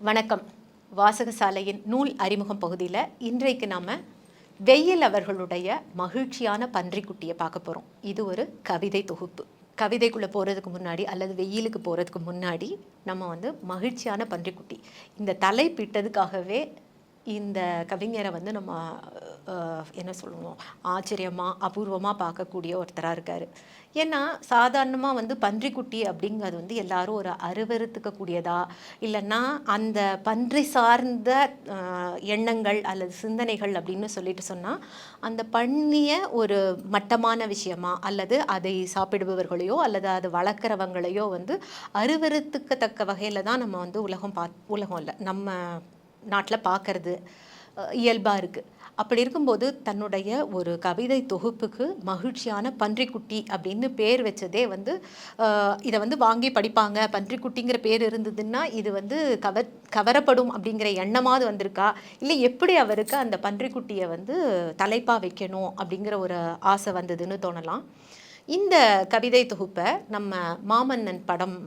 வணக்கம். வாசகசாலையின் நூல் அறிமுகம் பகுதியில் இன்றைக்கு நாம் வெயில் அவர்களுடைய மகிழ்ச்சியான பன்றிக்குட்டியை பார்க்க போகிறோம் இது ஒரு கவிதை தொகுப்பு. கவிதைக்குள்ளே போகிறதுக்கு முன்னாடி அல்லது வெயிலுக்கு போகிறதுக்கு முன்னாடி நம்ம வந்து மகிழ்ச்சியான பன்றிக்குட்டி இந்த தலைப்பிட்டதுக்காகவே இந்த கவிஞரை வந்து நம்ம என்ன சொல்லுவோம் ஆச்சரியமாக அபூர்வமாக பார்க்கக்கூடிய ஒருத்தராக இருக்கார். ஏன்னா சாதாரணமாக வந்து பன்றிக்குட்டி அப்படிங்கிறது வந்து எல்லாரும் ஒரு அருவறுத்துக்கக்கூடியதா இல்லைன்னா அந்த பன்றி சார்ந்த எண்ணங்கள் அல்லது சிந்தனைகள் அப்படின்னு சொல்லிட்டு சொன்னால் அந்த பண்ணிய ஒரு மட்டமான விஷயமா அல்லது அதை சாப்பிடுபவர்களையோ அல்லது அது வளர்க்குறவங்களையோ வந்து அருவறுத்துக்கத்தக்க வகையில் தான் நம்ம வந்து உலகம் பா உலகம் இல்லை நம்ம நாட்டில் பார்க்கறது இயல்பாக இருக்குது அப்படி இருக்கும்போது தன்னுடைய ஒரு கவிதை தொகுப்புக்கு மகிழ்ச்சியான பன்றிக்குட்டி அப்படின்னு பேர் வச்சதே வந்து இதை வந்து வாங்கி படிப்பாங்க. பன்றிக்குட்டிங்கிற பேர் இருந்ததுன்னா இது வந்து கவர் கவரப்படும் அப்படிங்கிற எண்ணமாவது வந்திருக்கா? இல்லை எப்படி அவருக்கு அந்த பன்றிக்குட்டியை வந்து தலைப்பாக வைக்கணும் அப்படிங்கிற ஒரு ஆசை வந்ததுன்னு தோணலாம். இந்த கவிதை தொகுப்பை நம்ம மாமன்னன் படம்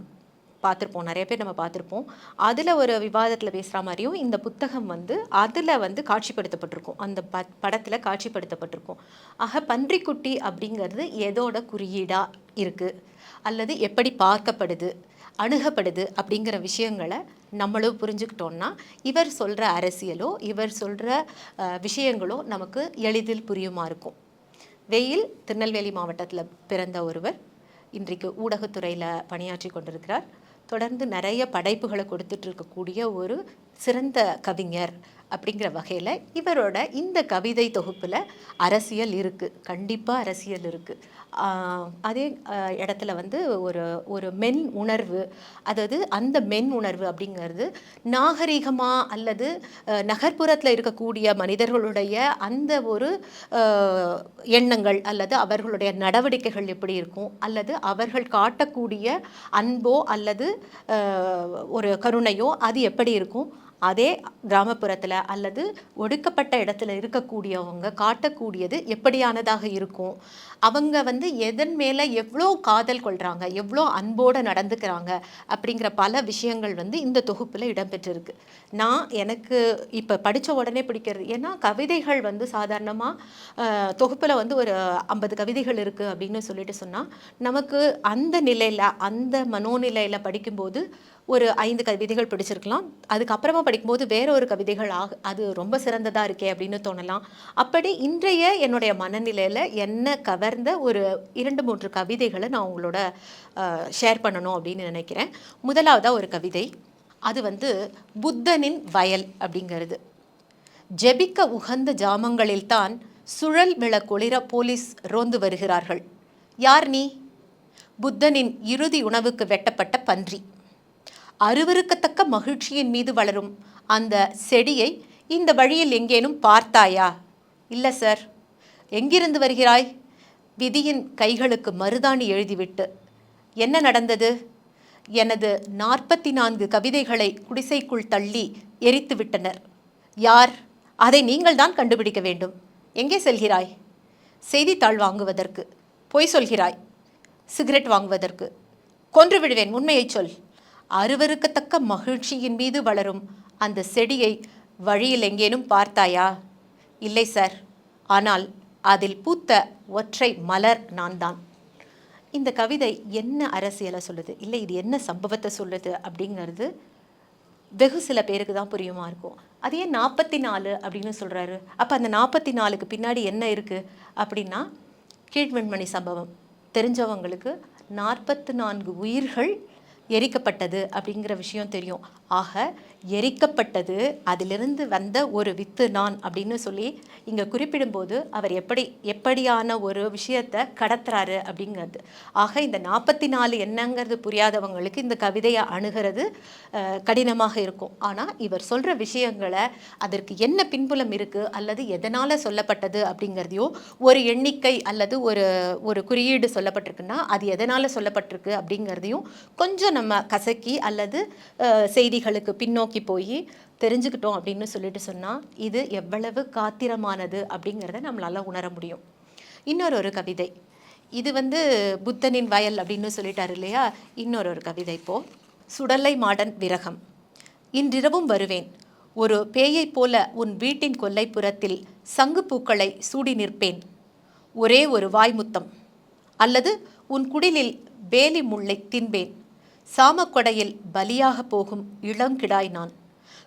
பார்த்துருப்போம். நிறைய பேர் நம்ம பார்த்துருப்போம். அதில் ஒரு விவாதத்தில் பேசுகிற மாதிரியும் இந்த புத்தகம் வந்து அதில் வந்து காட்சிப்படுத்தப்பட்டிருக்கும். அந்த ப படத்தில் காட்சிப்படுத்தப்பட்டிருக்கும். ஆக பன்றிக்குட்டி அப்படிங்கிறது எதோட குறியீடாக இருக்குது அல்லது எப்படி பார்க்கப்படுது? அணுகப்படுது? அப்படிங்கிற விஷயங்களை நம்மளும் புரிஞ்சுக்கிட்டோம்னா இவர் சொல்கிற அரசியலோ இவர் சொல்கிற விஷயங்களோ நமக்கு எளிதில் புரியுமா இருக்கும். வெயில் திருநெல்வேலி மாவட்டத்தில் பிறந்த ஒருவர் இன்றைக்கு ஊடகத்துறையில் பணியாற்றி கொண்டிருக்கிறார். தொடர்ந்து நிறைய படைப்புகளை கொடுத்துட்டு இருக்கக்கூடிய ஒரு சிறந்த கவிஞர். அப்படிங்கிற வகையில் இவரோட இந்த கவிதை தொகுப்பில் அரசியல் இருக்குது கண்டிப்பாக அரசியல் இருக்குது அதே இடத்துல வந்து ஒரு ஒரு மென் உணர்வு அதாவது அந்த மென் உணர்வு அப்படிங்கிறது நாகரிகமாக அல்லது நகர்ப்புறத்தில் இருக்கக்கூடிய மனிதர்களுடைய அந்த ஒரு எண்ணங்கள் அல்லது அவர்களுடைய நடவடிக்கைகள் எப்படி இருக்கும்? அல்லது அவர்கள் காட்டக்கூடிய அன்போ அல்லது ஒரு கருணையோ அது எப்படி இருக்கும்? அதே கிராமப்புறத்தில் அல்லது ஒடுக்கப்பட்ட இடத்துல இருக்கக்கூடியவங்க காட்டக்கூடியது எப்படியானதாக இருக்கும்? அவங்க வந்து எதன் மேலே எவ்வளோ காதல் கொள்கிறாங்க எவ்வளோ அன்போடு நடந்துக்கிறாங்க? அப்படிங்கிற பல விஷயங்கள் வந்து இந்த தொகுப்பில் இடம்பெற்றிருக்கு. நான் எனக்கு இப்போ படித்த உடனே பிடிக்கிறது ஏன்னா கவிதைகள் வந்து சாதாரணமாக தொகுப்பில் வந்து ஒரு ஐம்பது கவிதைகள் இருக்குது அப்படின்னு சொல்லிட்டு சொன்னால் நமக்கு அந்த நிலையில் அந்த மனோநிலையில் படிக்கும்போது ஒரு ஐந்து கவிதைகள் பிடிச்சிருக்கலாம். அதுக்கப்புறமா படிக்கும்போது வேற ஒரு கவிதைகள் ஆக அது ரொம்ப சிறந்ததாக இருக்கே அப்படின்னு தோணலாம். அப்படி இன்றைய என்னுடைய மனநிலையில் என்ன கவர்ந்த ஒரு இரண்டு மூன்று கவிதைகளை நான் உங்களோட ஷேர் பண்ணணும் அப்படின்னு நினைக்கிறேன். முதலாவதாக ஒரு கவிதை. அது வந்து புத்தனின் வயல் அப்படிங்கிறது. ஜெபிக்க உகந்த ஜாமங்களில்தான் சுழல் விளக்கொளிர போலீஸ் ரோந்து வருகிறார்கள். யார் நீ? புத்தனின் இறுதி உணவுக்கு வெட்டப்பட்ட பன்றி. அருவருக்கத்தக்க மகிழ்ச்சியின் மீது வளரும் அந்த செடியை இந்த வழியில் எங்கேனும் பார்த்தாயா? இல்லை சார் எங்கிருந்து வருகிறாய்? விதியின் கைகளுக்கு மருதாணி எழுதிவிட்டு. என்ன நடந்தது? எனது நாற்பத்தி நான்கு கவிதைகளை குடிசைக்குள் தள்ளி எரித்து விட்டனர். யார்? அதை நீங்கள் தான் கண்டுபிடிக்க வேண்டும். எங்கே செல்கிறாய்? செய்தித்தாள் வாங்குவதற்கு. பொய் சொல்கிறாய். சிகரெட் வாங்குவதற்கு. கொன்று விடுவேன். உண்மையைச் சொல். அருவருக்கத்தக்க மகிழ்ச்சியின் மீது வளரும். அந்த செடியை வழியில் எங்கேனும் பார்த்தாயா? இல்லை சார். ஆனால் அதில் பூத்த ஒற்றை மலர் நான் தான் இந்த கவிதை என்ன அரசியலை சொல்லுது? இல்லை இது என்ன சம்பவத்தை சொல்லுது? அப்படிங்கிறது வெகு சில பேருக்கு தான் புரியுமா இருக்கும். அது ஏன் நாற்பத்தி நாலு அப்படின்னு சொல்கிறாரு அப்போ அந்த நாற்பத்தி நாலுக்கு பின்னாடி என்ன இருக்குது அப்படின்னா கீழ்வெண்மணி சம்பவம். தெரிஞ்சவங்களுக்கு நாற்பத்து நான்கு உயிர்கள் எரிக்கப்பட்டது அப்படிங்கிற விஷயம் தெரியும். ஆக எரிக்கப்பட்டது அதிலிருந்து வந்த ஒரு வித்து நான் அப்படின்னு சொல்லி இங்கே குறிப்பிடும்போது அவர் எப்படி எப்படியான ஒரு விஷயத்தை கடத்துறாரு அப்படிங்கிறது. ஆக இந்த நாற்பத்தி நாலு என்னங்கிறது புரியாதவங்களுக்கு இந்த கவிதையை அணுகிறது கடினமாக இருக்கும். ஆனால் இவர் சொல்கிற விஷயங்களை அதற்கு என்ன பின்புலம் இருக்குது அல்லது எதனால் சொல்லப்பட்டது அப்படிங்கிறதையோ ஒரு எண்ணிக்கை அல்லது ஒரு ஒரு குறியீடு சொல்லப்பட்டிருக்குன்னா அது எதனால் சொல்லப்பட்டிருக்கு அப்படிங்கிறதையும் கொஞ்சம் நம்ம கசக்கி அல்லது செய்திகளுக்கு பின்னோக்கி போய் தெரிஞ்சுக்கிட்டோம் அப்படின்னு சொல்லிட்டு சொன்னால் இது எவ்வளவு காத்திரமானது அப்படிங்கிறத நம்மளால் உணர முடியும். இன்னொரு ஒரு கவிதை. இது வந்து புத்தனின் வயல் அப்படின்னு சொல்லிட்டாரு இல்லையா? இன்னொரு ஒரு கவிதை இப்போ. சுடலை மாடன் விரகம். இன்றிரவும் வருவேன். ஒரு பேயைப் போல உன் வீட்டின் கொல்லைப்புறத்தில் சங்குப்பூக்களை சூடி நிற்பேன். ஒரே ஒரு வாய்முத்தம் அல்லது உன் குடிலில் வேலி முள்ளை தின்பேன். சாமக்கொடையில் பலியாக போகும் இளங்கிடாய் நான்.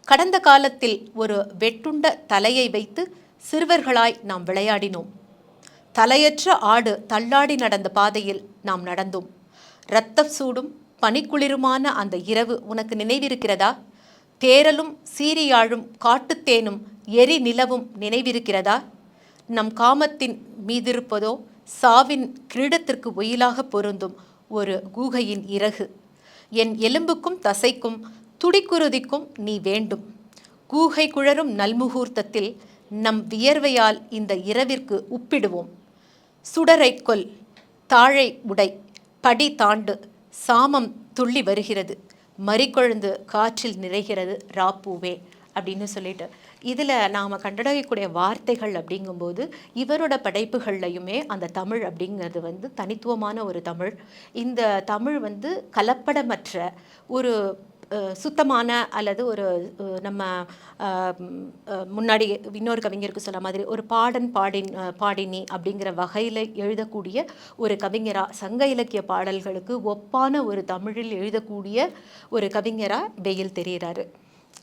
கடந்த காலத்தில் ஒரு வெட்டுண்ட தலையை வைத்து சிறுவர்களாய் நாம் விளையாடினோம். தலையற்ற ஆடு தள்ளாடி நடந்த பாதையில் நாம் நடந்தோம். இரத்தம் சூடும் பனிக்குளிருமான அந்த இரவு உனக்கு நினைவிருக்கிறதா? தேரலும் சீரியாழும் காட்டுத்தேனும் எரி நிலவும் நினைவிருக்கிறதா? நம் காமத்தின் மீதிருப்பதோ சாவின் கிரீடத்திற்கு ஒயிலாக பொருந்தும் ஒரு கூகையின் இறகு. என் எலும்புக்கும் தசைக்கும் துடிக்குருதிக்கும் நீ வேண்டும். கூகை குழரும் நல்முகூர்த்தத்தில் நம் வியர்வையால் இந்த இரவிற்கு உப்பிடுவோம். சுடரை கொல் தாழை உடை படி தாண்டு சாமம் துள்ளி வருகிறது. மறிக்கொழுந்து காற்றில் நிறைகிறது ராப்பூவே அப்படின்னு சொல்லிட்டு இதில் நாம் கண்டடையக்கூடிய வார்த்தைகள் அப்படிங்கும்போது இவரோட படைப்புகள்லையுமே அந்த தமிழ் அப்படிங்கிறது வந்து தனித்துவமான ஒரு தமிழ். இந்த தமிழ் வந்து கலப்படமற்ற ஒரு சுத்தமான அல்லது ஒரு நம்ம முன்னாடி இன்னொரு கவிஞருக்கு சொன்ன மாதிரி ஒரு பாடன் பாடின் பாடினி அப்படிங்கிற வகையில் எழுதக்கூடிய ஒரு கவிஞராக சங்க இலக்கிய பாடல்களுக்கு ஒப்பான ஒரு தமிழில் எழுதக்கூடிய ஒரு கவிஞராக வெயில் தெரிகிறாரு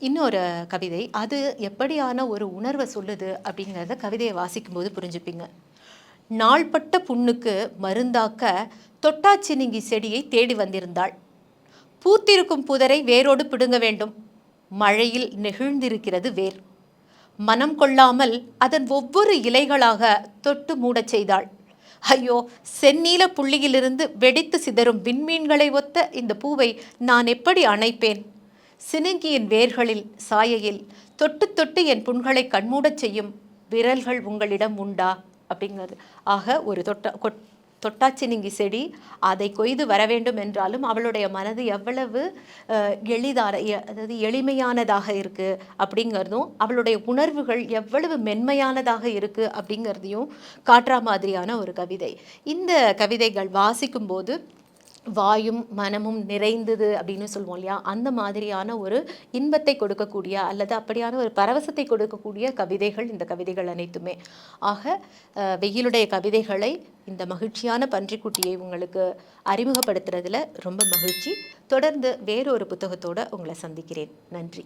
இன்னொரு கவிதை அது எப்படியான ஒரு உணர்வை சொல்லுது அப்படிங்கிறத கவிதையை வாசிக்கும்போது புரிஞ்சுப்பீங்க. நாள்பட்ட புண்ணுக்கு மருந்தாக்க தொட்டாச்சினிங்கி செடியை தேடி வந்திருந்தாள். பூத்திருக்கும் புதரை வேரோடு பிடுங்க வேண்டும். மழையில் நெகிழ்ந்திருக்கிறது வேர். மனம் கொள்ளாமல் அதன் ஒவ்வொரு இலைகளாக தொட்டு மூடச் செய்தாள். ஐயோ செந்நீல புள்ளியிலிருந்து வெடித்து சிதறும் விண்மீன்களை ஒத்த இந்த பூவை நான் எப்படி அணைப்பேன்? சினுங்கியின் வேர்களில் சாயையில் தொட்டு தொட்டு என் புண்களை கண்மூடச் செய்யும் விரல்கள் உங்களிடம் உண்டா? அப்படிங்கிறது. ஆக ஒரு தொட்ட கொட் தொட்டாச்சினிங்கி செடி அதை கொய்து வர வேண்டும் என்றாலும் அவளுடைய மனது எவ்வளவு எளிதான எ- அதாவது எளிமையானதாக இருக்குது அப்படிங்கிறதும் அவளுடைய உணர்வுகள் எவ்வளவு மென்மையானதாக இருக்குது அப்படிங்கிறதையும் காட்டுற மாதிரியான ஒரு கவிதை. இந்த கவிதைகள் வாசிக்கும்போது வாயும் மனமும் நிறைந்தது அப்படின்னு சொல்லுவோம் இல்லையா? அந்த மாதிரியான ஒரு இன்பத்தை கொடுக்கக்கூடிய அல்லது அப்படியான ஒரு பரவசத்தை கொடுக்கக்கூடிய கவிதைகள் இந்த கவிதைகள் அனைத்துமே. ஆக வெயிலுடைய கவிதைகளை இந்த மகிழ்ச்சியான பன்றிக்குட்டியை உங்களுக்கு அறிமுகப்படுத்துறதுல ரொம்ப மகிழ்ச்சி. தொடர்ந்து வேறொரு புத்தகத்தோடு உங்களை சந்திக்கிறேன். நன்றி.